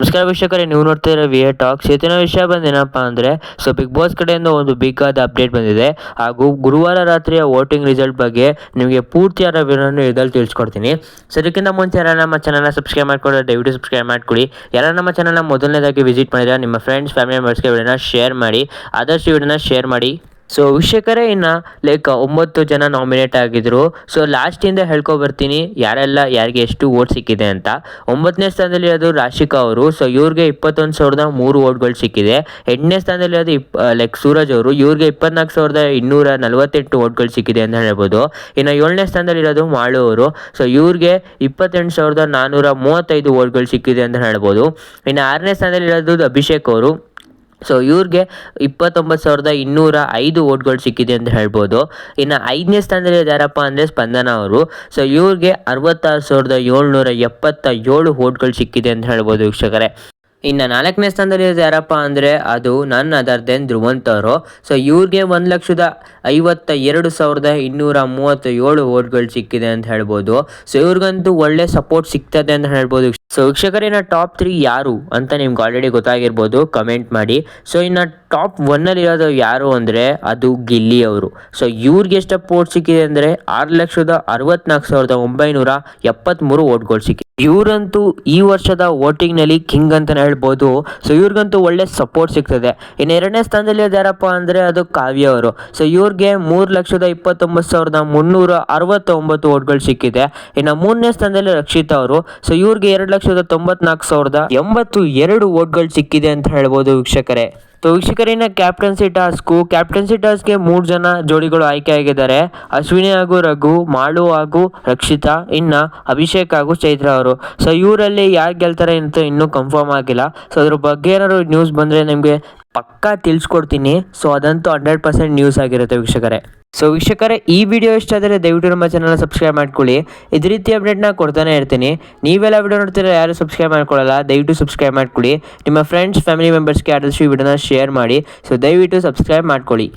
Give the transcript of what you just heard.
ನಮಸ್ಕಾರ ವೀಕ್ಷಕರೇ, ನೀವು ನೋಡ್ತಿರೋ ವಿ ಎ ಟಾಕ್ಸ್ ಇವತ್ತಿನ ವಿಷಯ ಬಂದೇನಪ್ಪ ಅಂದರೆ, ಸೊ ಬಿಗ್ ಬಾಸ್ ಕಡೆಯಿಂದ ಒಂದು ಬಿಗ್ ಆದ ಅಪ್ಡೇಟ್ ಬಂದಿದೆ. ಹಾಗೂ ಗುರುವಾರ ರಾತ್ರಿಯ ವೋಟಿಂಗ್ ರಿಸಲ್ಟ್ ಬಗ್ಗೆ ನಿಮಗೆ ಪೂರ್ತಿಯಾದ ವಿವರವನ್ನು ಇದರಲ್ಲಿ ತಿಳಿಸ್ಕೊಡ್ತೀನಿ. ಸೊ ಇದಕ್ಕಿಂತ ಮುಂಚೆ ಯಾರು ನಮ್ಮ ಚಾನಲ್ನ ಸಬ್ಸ್ಕ್ರೈಬ್ ಮಾಡಿಕೊಂಡು ದಯವಿಟ್ಟು ಸಬ್ಸ್ಕ್ರೈಬ್ ಮಾಡ್ಕೊಳ್ಳಿ ಯಾರು ನಮ್ಮ ಚಾನಲ್ನ ಮೊದಲನೇದಾಗಿ ವಿಸಿಟ್ ಮಾಡಿದ್ರೆ ನಿಮ್ಮ ಫ್ರೆಂಡ್ಸ್ ಫ್ಯಾಮಿಲಿ ಮೆಂಬರ್ಸ್ಗೆ ವಿಡಿಯೋನ ಶೇರ್ ಮಾಡಿ. ಆದಷ್ಟು ವಿಡಿಯೋನ ಶೇರ್ ಮಾಡಿ. ಸೊ ವಿಷಯಕರೇ ಇನ್ನು ಲೈಕ್ ಒಂಬತ್ತು ಜನ ನಾಮಿನೇಟ್ ಆಗಿದ್ರು. ಸೊ ಲಾಸ್ಟಿಂದ ಬರ್ತೀನಿ, ಯಾರೆಲ್ಲ, ಯಾರಿಗೆ ಎಷ್ಟು ಓಟ್ ಸಿಕ್ಕಿದೆ ಅಂತ. ಒಂಬತ್ತನೇ ಸ್ಥಾನದಲ್ಲಿ ಇರೋದು ರಾಶಿಕಾ ಅವರು. ಸೊ ಇವ್ರಿಗೆ ಇಪ್ಪತ್ತೊಂದು ಸಾವಿರದ ಮೂರು ಓಟ್ಗಳು ಸಿಕ್ಕಿದೆ. ಎಂಟನೇ ಸ್ಥಾನದಲ್ಲಿ ಇರೋದು ಇಪ್ ಲೈಕ್ ಸೂರಜ್ ಅವರು. ಇವ್ರಿಗೆ ಇಪ್ಪತ್ನಾಲ್ಕು ಸಾವಿರದ ಇನ್ನೂರ ನಲವತ್ತೆಂಟು ಓಟ್ಗಳು ಸಿಕ್ಕಿದೆ ಅಂತ ಹೇಳ್ಬೋದು. ಇನ್ನು ಏಳನೇ ಸ್ಥಾನದಲ್ಲಿ ಇರೋದು ಮಾಳು ಅವರು. ಸೊ ಇವ್ರಿಗೆ ಇಪ್ಪತ್ತೆಂಟು ಸಾವಿರದ ನಾನ್ನೂರ ಮೂವತ್ತೈದು ಓಟ್ಗಳು ಸಿಕ್ಕಿದೆ ಅಂತ ಹೇಳ್ಬೋದು. ಇನ್ನು ಆರನೇ ಸ್ಥಾನದಲ್ಲಿ ಇರೋದು ಅಭಿಷೇಕ್ ಅವರು. ಸೊ ಇವ್ರಿಗೆ ಇಪ್ಪತ್ತೊಂಬತ್ತು ಸಾವಿರದ ಇನ್ನೂರ ಐದು ಓಟ್ಗಳು ಸಿಕ್ಕಿದೆ ಅಂತ ಹೇಳ್ಬೋದು. ಇನ್ನು ಐದನೇ ಸ್ಥಾನದಲ್ಲಿ ಯಾರಪ್ಪ ಅಂದರೆ ಸ್ಪಂದನ ಅವರು. ಸೊ ಇವ್ರಿಗೆ ಅರವತ್ತಾರು ಸಾವಿರದ ಏಳ್ನೂರ ಎಪ್ಪತ್ತ ಏಳು ಓಟ್ಗಳು ಸಿಕ್ಕಿದೆ ಅಂತ ಹೇಳ್ಬೋದು ವೀಕ್ಷಕರೇ. ಇನ್ನು ನಾಲ್ಕನೇ ಸ್ಥಾನದಲ್ಲಿರೋದು ಯಾರಪ್ಪ ಅಂದರೆ ಅದು ನನ್ನ ಅದರ್ ದೆನ್ ಧ್ರುವಂತ್ ಅವರು. ಸೊ ಇವ್ರಿಗೆ ಒಂದು ಲಕ್ಷದ ಐವತ್ತ ಎರಡು ಸಾವಿರದ ಇನ್ನೂರ ಮೂವತ್ತ ಏಳು ಓಟ್ಗಳು ಸಿಕ್ಕಿದೆ ಅಂತ ಹೇಳ್ಬೋದು. ಸೊ ಇವ್ರಿಗಂತೂ ಒಳ್ಳೆ ಸಪೋರ್ಟ್ ಸಿಗ್ತದೆ ಅಂತ ಹೇಳ್ಬೋದು. ಸೊ ವೀಕ್ಷಕರಿನ ಟಾಪ್ ತ್ರೀ ಯಾರು ಅಂತ ನಿಮ್ಗೆ ಆಲ್ರೆಡಿ ಗೊತ್ತಾಗಿರ್ಬೋದು. ಕಮೆಂಟ್ ಮಾಡಿ. ಸೊ ಇನ್ನು ಟಾಪ್ ಒನ್ನಲ್ಲಿ ಇರೋದು ಯಾರು ಅಂದರೆ ಅದು ಗಿಲ್ಲಿ ಅವರು. ಸೊ ಇವ್ರಿಗೆ ಎಷ್ಟು ಸಪೋರ್ಟ್ ಸಿಕ್ಕಿದೆ ಅಂದರೆ ಆರು ಲಕ್ಷದ ಅರವತ್ನಾಲ್ಕು ಸಾವಿರದ ಒಂಬೈನೂರ ಎಪ್ಪತ್ತ್ಮೂರು ಓಟ್ಗಳು ಸಿಕ್ಕಿದೆ. ಇವರಂತೂ ಈ ವರ್ಷದ ವೋಟಿಂಗ್ನಲ್ಲಿ ಕಿಂಗ್ ಅಂತಲೇ ಹೇಳ್ಬೋದು. ಸೊ ಇವ್ರಿಗಂತೂ ಒಳ್ಳೆ ಸಪೋರ್ಟ್ ಸಿಗ್ತದೆ. ಇನ್ನು ಎರಡನೇ ಸ್ಥಾನದಲ್ಲಿ ಯಾರಪ್ಪ ಅಂದರೆ ಅದು ಕಾವ್ಯ ಅವರು. ಸೊ ಇವ್ರಿಗೆ ಮೂರು ಲಕ್ಷದ ಇಪ್ಪತ್ತೊಂಬತ್ತು ಸಾವಿರದ ಮುನ್ನೂರ ಅರವತ್ತೊಂಬತ್ತು ಓಟ್ಗಳು ಸಿಕ್ಕಿದೆ. ಇನ್ನು ಮೂರನೇ ಸ್ಥಾನದಲ್ಲಿ ರಕ್ಷಿತಾ ಅವರು. ಸೊ ಇವ್ರಿಗೆ ಎರಡು ಲಕ್ಷದ ತೊಂಬತ್ನಾಲ್ಕು ಸಾವಿರದ ಎಂಬತ್ತು ಎರಡು ಓಟ್ಗಳು ಸಿಕ್ಕಿದೆ ಅಂತ ಹೇಳ್ಬೋದು ವೀಕ್ಷಕರೇ. ಸೊ ಕ್ಯಾಪ್ಟನ್ಸಿ ಟಾಸ್ಕು ಕ್ಯಾಪ್ಟನ್ಸಿ ಟಾಸ್ಕ್ಗೆ ಮೂರು ಜನ ಜೋಡಿಗಳು ಆಯ್ಕೆ ಆಗಿದ್ದಾರೆ. ಅಶ್ವಿನಿ ಹಾಗೂ ರಘು, ಮಾಳು ಹಾಗೂ ರಕ್ಷಿತಾ, ಇನ್ನು ಅಭಿಷೇಕ್ ಹಾಗೂ ಚೈತ್ರ ಅವರು. ಸೊ ಇವರಲ್ಲಿ ಯಾರು ಗೆಲ್ತಾರೆ ಅಂತ ಇನ್ನೂ ಕನ್ಫರ್ಮ್ ಆಗಿಲ್ಲ. ಸೊ ಅದ್ರ ಬಗ್ಗೆ ಏನಾದ್ರು ನ್ಯೂಸ್ ಬಂದರೆ ನಿಮಗೆ ಪಕ್ಕಾ ತಿಳಿಸ್ಕೊಡ್ತೀನಿ. ಸೊ ಅದಂತೂ ಹಂಡ್ರೆಡ್ ಪರ್ಸೆಂಟ್ ನ್ಯೂಸ್ ಆಗಿರುತ್ತೆ ವೀಕ್ಷಕರೇ. ಸೊ ವೀಕ್ಷಕರೇ, ಈ ವಿಡಿಯೋ ಇಷ್ಟ ಆದರೆ ದಯವಿಟ್ಟು ನಮ್ಮ ಚಾನಲ್ ಸಬ್ಸ್ಕ್ರೈಬ್ ಮಾಡ್ಕೊಳ್ಳಿ. ಇದೇ ರೀತಿ ಅಪ್ಡೇಟ್ನ ಕೊಡ್ತಾನೆ ಇರ್ತೀನಿ. ನೀವೆಲ್ಲ ವಿಡಿಯೋ ನೋಡ್ತೀರ ಯಾರು ಸಬ್ಸ್ಕ್ರೈಬ್ ಮಾಡ್ಕೊಳ್ಳಲ್ಲ. ದಯವಿಟ್ಟು ಸಬ್ಸ್ಕ್ರೈಬ್ ಮಾಡ್ಕೊಳ್ಳಿ. ನಿಮ್ಮ ಫ್ರೆಂಡ್ಸ್ ಫ್ಯಾಮಿಲಿ ಮೆಂಬರ್ಸ್ಗೆ ಆದಷ್ಟು ಈ ವಿಡಿಯೋನ ಶೇರ್ ಮಾಡಿ. ಸೊ ದಯವಿಟ್ಟು ಸಬ್ಸ್ಕ್ರೈಬ್ ಮಾಡ್ಕೊಳ್ಳಿ.